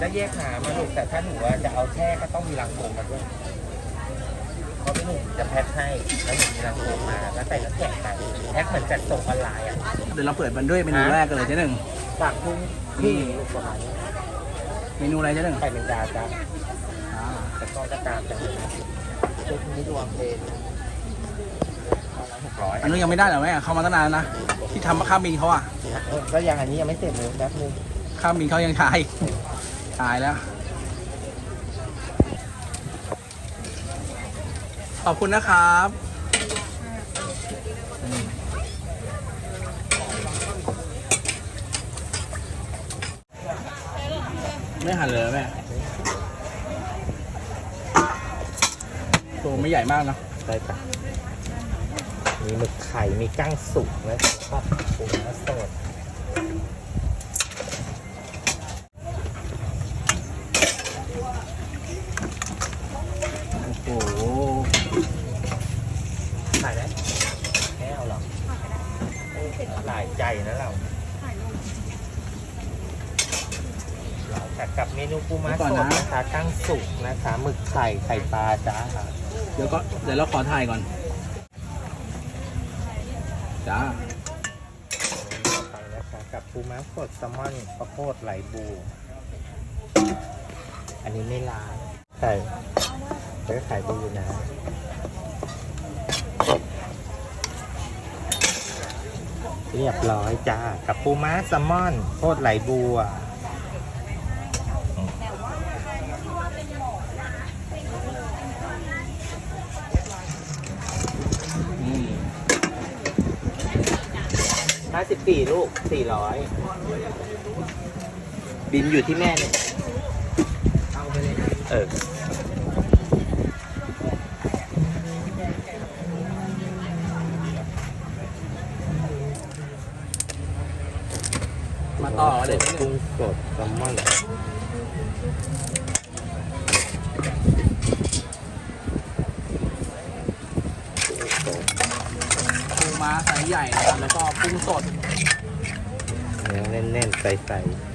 จะแยกหามาลูกแต่ถ้าหนูว่าจะเอาแช่ก็ต้องมีรังโฟมมาด้วยเพราะพี่หนุ่มจะแพ็คให้แล้วหนูมีรังโฟมมาแล้วใส่น้ำแข็งไปแพ็คเหมือนจัดส่งออนไลน์อะเดี๋ยวเราเปิดมันด้วยเมนูแรกกันเลยเจ๊หนึ่งสามทุ่มที่ลูกประมาณนี้เมนูอะไรเจ๊หนึ่งไข่แมงดาจ้ะอ่าแต่ก็กระตามจังเลยชุดนี้รวมเป็นหกร้อยอันนู้นยังไม่ได้เหรอแม่เข้ามาตั้งนานแล้วนะที่ทำมาข้ามบินเขาอะก็ยังอันนี้ยังไม่เสร็จเลยแป๊บนึงข้ามบินเขายังถ่าย ถ่ายแล้ว ขอบคุณนะครับไม่หันเลยแม่ตัวไม่ใหญ่มากนะได้จ้ะมีหมึกไข่ มีกั้งสุกแล้วก็ปูม้าสด โอ้โห ถ่ายได้แค่เอาหรอหลายใจนะเราเราจัดกับเมนู ปูม้าสดนะคะกั้งสุกนะคะหมึกไข่ไข่ปลาจ้าเดี๋ยวก็เดี๋ยวเราขอถ่ายก่อน จ้าไปนะคะกับปูม้าสดแซลมอนข้าวโพดไหลบู อันนี้ไม่ล้างใช่เดี๋ยวขายดีอยู่นะเรียบร้อยจ้า กับปูม้าแซลมอนโคตรไหลบัว สิบสี่ลูกสี่ร้อยบินอยู่ที่แม่เนี่ยเออมาต่อกันเลยกุ้งสดแซลมอน ปู ม้าไซส์ใหญ่นะครับแล้วก็กุ้งสดเนื้อแน่นๆใสๆ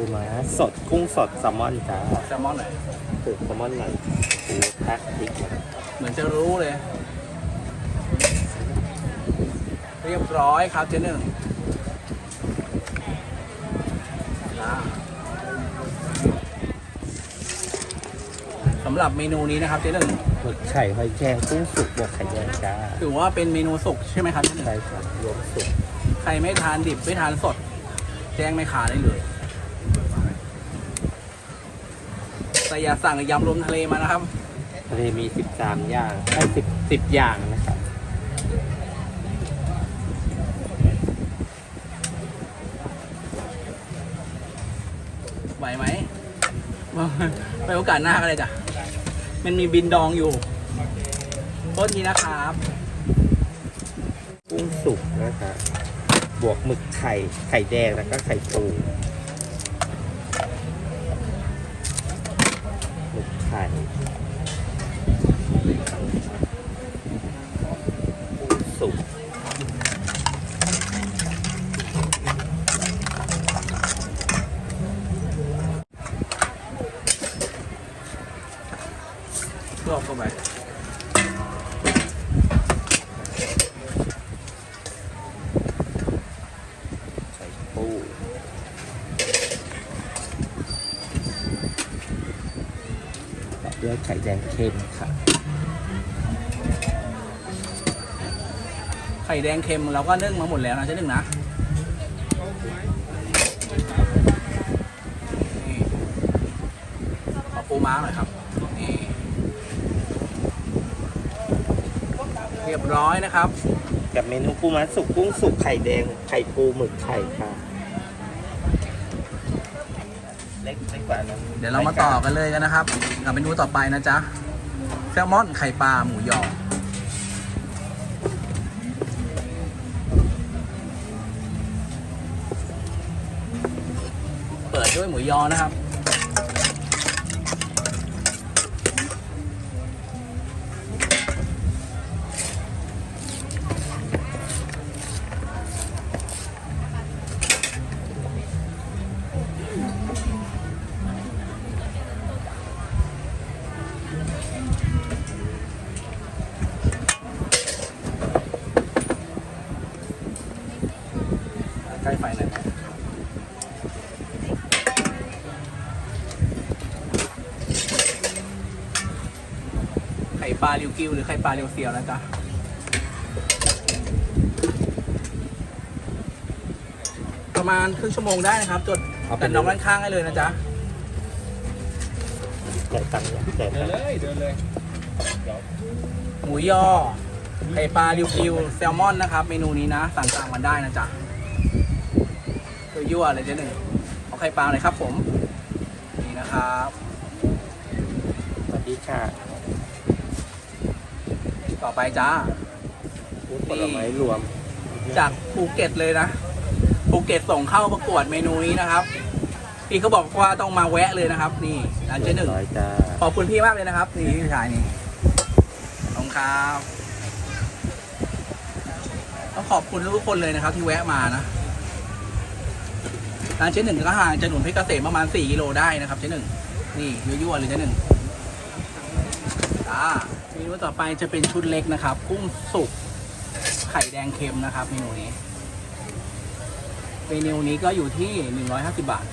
ปูม้าสดกุ้งสดแซลมอนจ้าแซลมอนหน่อยคือแซลมอนหน่อยปูแพ็คพริกมาเหมือนจะรู้เลย เรียบร้อยครับเจ๊หนึ่งอ่าสำหรับเมนูนี้นะครับเจ๊หนึ่งหมึกไข่หอยแครงกุ้งสุกบวกไข่แดงจ้าถือว่าเป็นเมนูสุกใช่ไหมครับเจ๊หนึ่งใช่ครับรวมสุกใครไม่ทานดิบไม่ทานสด แจ้งไม่ขาได้เลย แต่อย่าสั่งยำรวมทะเลมานะครับทะเลมี 13 อย่างได้สิบสิบอย่างนะครับ ไหวไหม ไปโอกาสหน้ากันเลยจ้ะ มันมีบินดองอยู่โทษทีนะครับ กุ้งสุกนะครับ บวกหมึกไข่ ไข่แดงแล้วก็ไข่ปูหมึก ไข่กุ้งสุกรอบเข้าไป ใส่ปูต่อด้วยไข่แดงเค็มค่ะ ไข่แดงเค็มเราก็นึ่งมาหมดแล้วนะเจ๊นึ่งนะนี่ขอปูม้าหน่อยครับนี่รียบร้อยนะครับ กับเมนูปูม้าสุกกุ้งสุกไข่แดงไข่ปูหมึกไข่ค่ะ เล็ก เดี๋ยวเรามาต่อกันเลยกันนะครับกับเมนูต่อไปนะจ๊ะแซลมอนไข่ปลาหมูยอเปิดด้วยหมูยอนะครับ กิวหรือไข่ปลาเรียวเซียวนะจ๊ะประมาณครึ่งชั่วโมงได้นะครับจดแต่น้องด้านข้างให้เลยนะจ๊ะจ่ายตังค์ยังจ่ายตังค์เลยเดินเลยหมูยอไข่ปลาริวกิวแซลมอนนะครับ เมนูนี้นะสั่งตามกันได้นะจ๊ะตัวยั่วเลยเจ๊หนึ่งเอาไข่ปลาเลยครับผมนี่นะครับ สวัสดีค่ะ ต่อไปจ้าฟู้ดผลไม้รวม จากภูเก็ตเลยนะภูเก็ตส่งเข้าประกวดเมนูนี้นะครับ พี่เขาบอกว่าต้องมาแวะเลยนะครับ นี่ร้านเจ๊หนึ่งร้อยจ้าขอบคุณพี่มากเลยนะครับ นี่พี่ชายนี่ขอบคุณครับต้องขอบคุณทุกคนเลยนะครับ ที่แวะมานะร้านเจ๊หนึ่งก็ห่างจากถนนเพชรเกษมประมาณ4กิโลได้นะครับเจ๊หนึ่งนี่ยั่วๆเลยเจ๊หนึ่งจ้าเม นูต่อไปจะเป็นชุดเล็กนะครับ กุ้งสุกไข่แดงเค็มนะครับเมนูนี้เมนูนี้ก็อยู่ที่ 150 บาท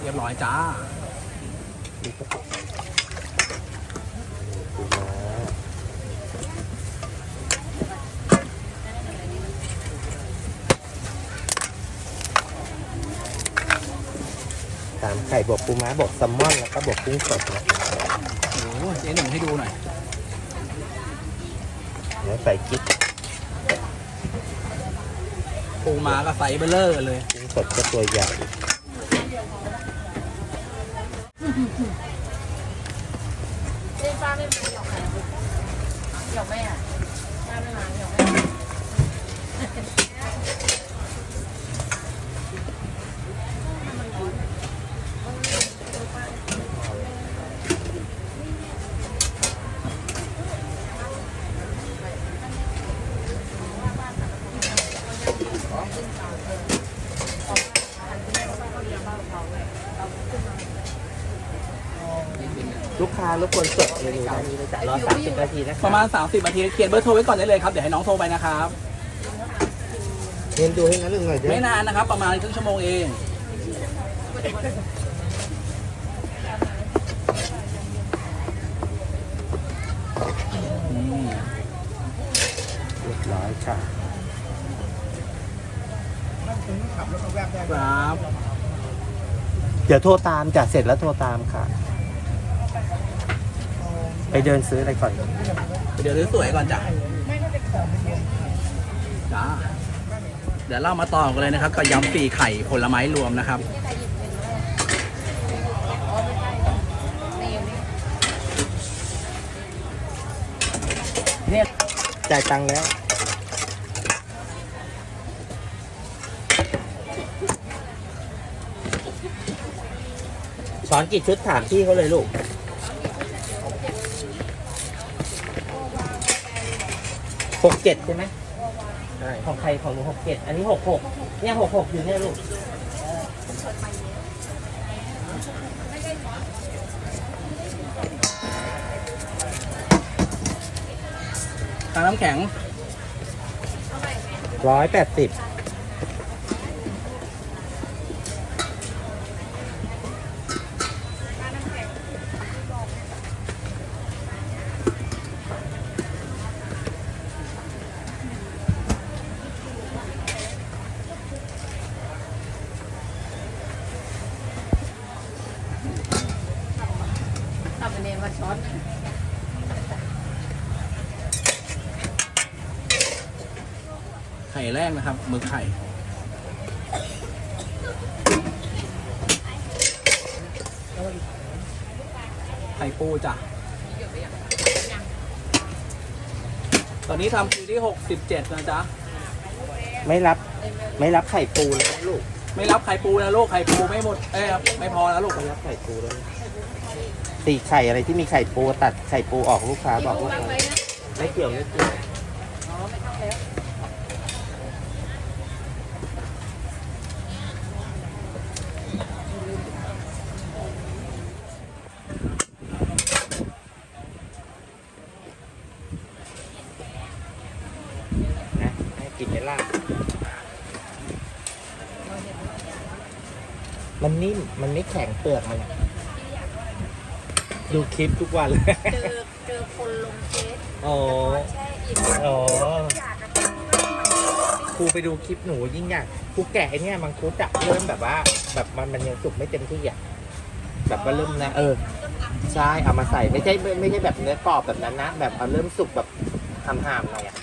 เรียบร้อยจ้าปูม้าสาม ไข่บวกปูม้าบวกแซลมอนแล้วก็บวกกุ้งสดนะโอ้โหเจ๊หนึ่งให้ดูหน่อยเดี๋ยวใส่กิ๊กปูม้ากับไซส์เบลเลอร์กันเลยกุ้งสดก็ตัวใหญ่เล่นป้าไม่มาหยอกใครหยอกแม่อะป้าไม่มาหยอกแม่ ค้ารบกวนจดเมนูได้นี้เลยจ้ะรอสามสิบนาทีนะคประมาณ 30นาทีเขียนเบอร์โทรไว้ก่อนได้เลยครับ เดี๋ยวให้น้องโทรไปนะครับ เรียนดูให้งั้นหนึ่งหน่อยเด้ไม่นานนะครับ ประมาณครึ่งชั่วโมงเองนี่เรียบร้อยค่ะครับ เดี๋ยวโทรตามจ้ะเสร็จแล้วโทรตามค่ะ ไปเดินซื้ออะไรก่อน เดี๋ยวสวยๆก่อนจ้ะจ้าเดี๋ยวเรามาต่อกันเลยนะครับกับยำปีไข่ผลไม้รวมนะครับ เนี่ยจ่ายตังค์แล้วช้อนกี่ชุดถามพี่เขาเลยลูก หกเจ็ดใช่ไหมใช่ของใครของหนูหกเจ็ดอันนี้หกหกเนี่ยหกหกอยู่เนี่ยลูกทางน้ำแข็งร้อยแปดสิบ กนะครับหมึกไข่ไข่ปูจ้ะ ตอนนี้ทำคิวที่67นะจ๊ะ ไม่รับ ไม่รับไข่ปูแล้วนะลูก ไม่รับไข่ปูนะลูกไข่ปูไม่หมด เอ้ยครับไม่พอนะลูก ไม่รับไข่ปูแล้วตีไข่อะไรที่มีไข่ปูตัดไข่ปูออกลูกค้าบอกลูกวางค้าไว้นะไม่เกี่ยวไม่เกี่ยว อ๋อไม่ต้องแล้ว นะ ให้กินไหมล่ะมันนิ่ม มันไม่แข็งเปลือกมันอะดูคลิปทุกวันเลยเจอเจอคนลงเฟซอ๋อ แช่อิ่มอ๋อ อยากจะครูไปดูคลิปหนูยิ่งอยากครูแกะไอ้เนี่ยมังคุดอะเริ่มแบบว่า แบบมันมันยังสุกไม่เต็มที่อะแบบว่าเริ่มนะเออ ใช่เอามาใส่ไม่ใช่ไม่ไม่ใช่แบบเนื้อกรอบแบบนั้นนะ แบบเอาเริ่มสุกแบบทำหามหน่อยอะ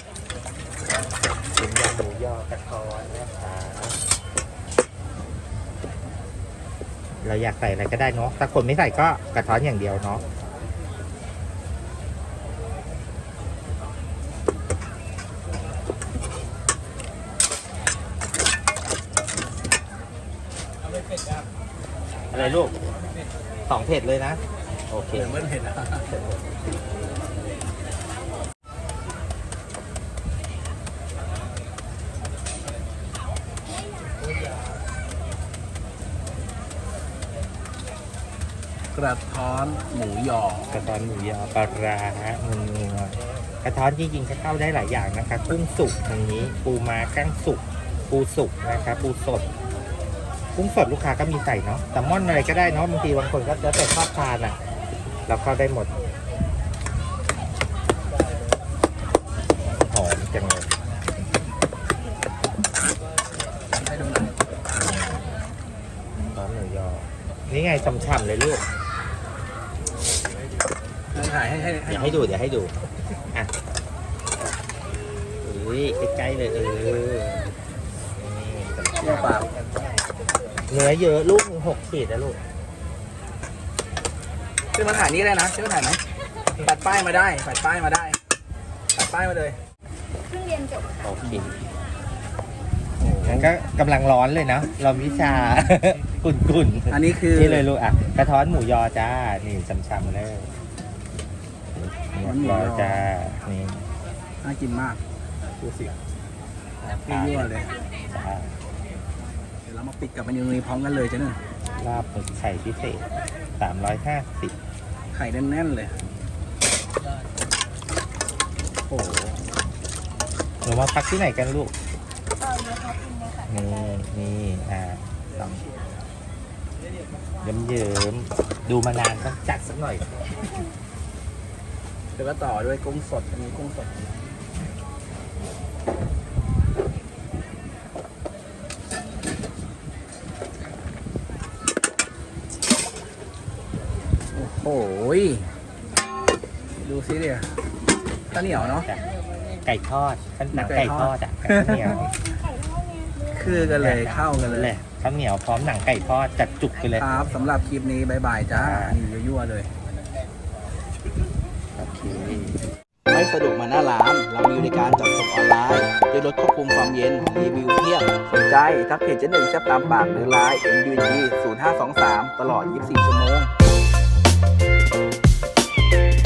เป็นยำหมูยอกระท้อนนะคะ เราอยากใส่อะไรก็ได้เนาะถ้าคนไม่ใส่ก็กระท้อนอย่างเดียวเนาะอะไรลูกสองเผ็ดเลยนะ โอเคเดี๋ยวเบิ้ลเผ็ด กระท้อนหมูยอกระท้อนหมูยอปลาร้านัวกระท้อนจริงๆจะเข้าได้หลายอย่างนะคะกุ้งสุกอย่างนี้ ปูม้ากั้งสุก ปูสุกนะคะ ปูสด กุ้งสดลูกค้าก็มีใส่เนาะแซลมอนอะไรก็ได้เนาะบางทีบางคนก็แล้วแต่ชอบทานอะ เราเข้าได้หมดหอมจังเลยให้ดูหน่อยหอมหมูยอนี่ไงฉ่ำๆเลยลูก ถ่ายให้ให้ให้เดี๋ยวให้ดูเดี๋ยวให้ดูอะอุ้ยใกล้ๆเลยเออนี่เที่ยวปากเนื้อเยอะลูกหนึ่งหกขีดนะลูกขึ้นมาถ่ายนี่ได้นะขึ้นมาถ่ายไหมปัดป้ายมาได้ปัดป้ายมาได้ปัดป้ายมาเลยเพิ่งเรียนจบโอเคงั้นก็กำลังร้อนเลยเนาะเราวิชากุ่นกุ่นๆอันนี้คือนี่เลยลูกอะกระท้อนหมูยอจ้า นี่ช้ำๆเลย เรียบร้อยจ้านี่น่ากินมากดูสิยั่วๆเลยจ้าเดี๋ยวเรามาปิดกับเมนูนี้พร้อมกันเลยจ้ะเนี่ยลาบหมึกไข่พิเศษสามร้อยห้าสิบไข่แน่นๆเลยโอ้โหหนูมาพักที่ไหนกันลูกนี่นี่อ่าลองเยิ้มเยิ้มๆดูมานานต้องจัดสักหน่อย เดี๋ยวก็ต่อด้วยกุ้งสด อันนี้กุ้งสด โอ้โหยดูสิเดียข้าวเหนียวเนาะจ้ะไก่ทอดข้าวหนังไก่ทอดอะกับข้าวเหนียวคือกันเลยเข้ากันเลยแหละข้าวเหนียวพร้อมหนังไก่ทอดจัดจุกไปเลย ครับสำหรับคลิปนี้บายบายจ้านี่ยั่วๆเลยโอเค ไม่สะดวกมาหน้าร้าน เรามีบริการจัดส่งออนไลน์ด้วยรถควบคุมความเย็นรีวิวเพียบสนใจทักเพจเจ๊หนึ่งแซบตามปากหรือไลน์ NUG 0523 ตลอด 24 ชั่วโมง